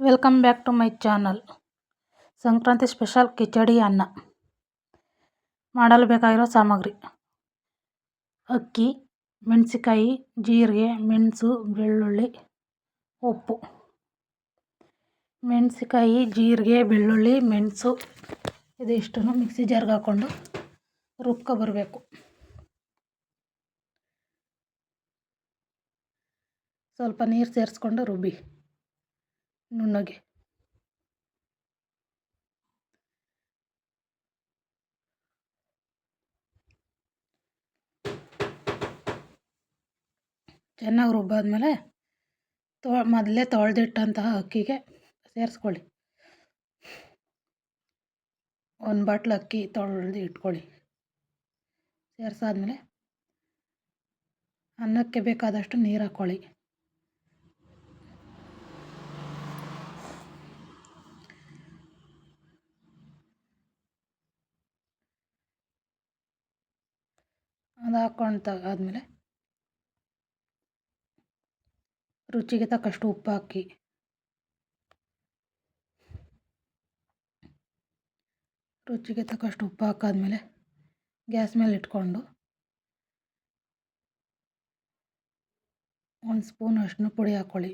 Welcome back to my channel Sankranti special khichdi ಅನ್ನ. ಮಾಡಲು ಬೇಕಾಗಿರೋ ಸಾಮಗ್ರಿ. ಅಕ್ಕಿ ಮೆಣಸಿಕಾಯಿ ಜೀರಿಗೆ, ಮೆಣಸು, ಬೆಳ್ಳುಳ್ಳಿ, ಉಪ್ಪು. ಮೆಣಸಿಕಾಯಿ ಜೀರಿಗೆ, ಬೆಳ್ಳುಳ್ಳಿ, ಮೆಣಸು ಇದಿಷ್ಟನ್ನು ಮಿಕ್ಸಿ ಜಾರ್ಗೆ ಹಾಕ್ಕೊಂಡು ರುಬ್ಕೊ ಬರಬೇಕು. ಸ್ವಲ್ಪ ನೀರು ಸೇರಿಸ್ಕೊಂಡು ರುಬ್ಬಿ. ನುಣ್ಣಗೆ. ಚೆನ್ನಾಗಿ ರುಬ್ಬಾದ್ಮೇಲೆ ತೊ, ಮೊದಲೇ ತೊಳೆದಿಟ್ಟಂತಹ ಅಕ್ಕಿಗೆ ಸೇರಿಸ್ಕೊಳ್ಳಿ. ಒಂದು ಬಾಟ್ಲು ಅಕ್ಕಿ ತೊಳೆದು ಇಟ್ಕೊಳ್ಳಿ. ಸೇರಿಸಾದ್ಮೇಲೆ ಅನ್ನಕ್ಕೆ ಬೇಕಾದಷ್ಟು ನೀರು ಹಾಕ್ಕೊಳ್ಳಿ ಅದು ಹಾಕ್ಕೊಂಡು ಆದಮೇಲೆ ರುಚಿಗೆ ತಕ್ಕಷ್ಟು ಉಪ್ಪು ಹಾಕಿ. ರುಚಿಗೆ ತಕ್ಕಷ್ಟು ಉಪ್ಪು ಹಾಕಾದ್ಮೇಲೆ ಗ್ಯಾಸ್ ಮೇಲೆ ಇಟ್ಕೊಂಡು ಒಂದು ಸ್ಪೂನ್ ಅಷ್ಟು ಪುಡಿ ಹಾಕ್ಕೊಳ್ಳಿ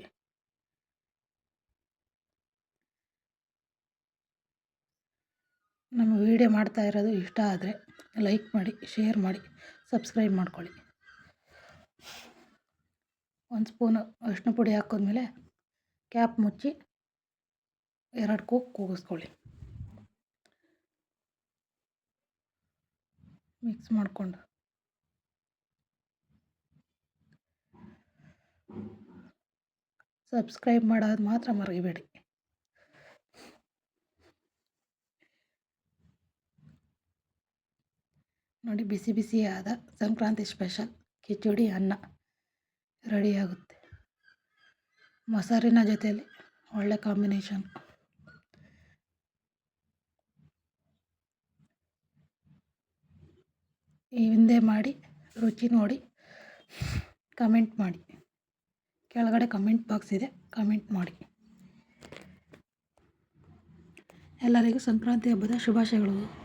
ನಮ್ಮ ವೀಡಿಯೋ ಮಾಡ್ತಾ ಇರೋದು ಇಷ್ಟ ಆದರೆ ಲೈಕ್ ಮಾಡಿ ಶೇರ್ ಮಾಡಿ ಸಬ್ಸ್ಕ್ರೈಬ್ ಮಾಡ್ಕೊಳ್ಳಿ. ಒಂದು ಸ್ಪೂನು ಅರಿಶಿನ ಪುಡಿ ಹಾಕಿದ್ಮೇಲೆ ಕ್ಯಾಪ್ ಮುಚ್ಚಿ ಎರಡು ಕೂಗು ಕೂಗಿಸ್ಕೊಳ್ಳಿ. ಮಿಕ್ಸ್ ಮಾಡಿಕೊಂಡು. ಸಬ್ಸ್ಕ್ರೈಬ್ ಮಾಡೋದು ಮಾತ್ರ ಮರಿಬೇಡಿ ನೋಡಿ, ಬಿಸಿ ಬಿಸಿಯಾದ ಸಂಕ್ರಾಂತಿ ಸ್ಪೆಷಲ್ ಕಿಚಡಿ ಅನ್ನ ರೆಡಿಯಾಗುತ್ತೆ. ಮೊಸರಿನ ಜೊತೆಯಲ್ಲಿ ಒಳ್ಳೆ ಕಾಂಬಿನೇಷನ್ ಈ ಹಿಂದೆ ಮಾಡಿ, ರುಚಿ ನೋಡಿ ಕಮೆಂಟ್ ಮಾಡಿ. ಕೆಳಗಡೆ ಕಮೆಂಟ್ ಬಾಕ್ಸ್ ಇದೆ ಕಮೆಂಟ್ ಮಾಡಿ. ಎಲ್ಲರಿಗೂ ಸಂಕ್ರಾಂತಿ ಹಬ್ಬದ ಶುಭಾಶಯಗಳು.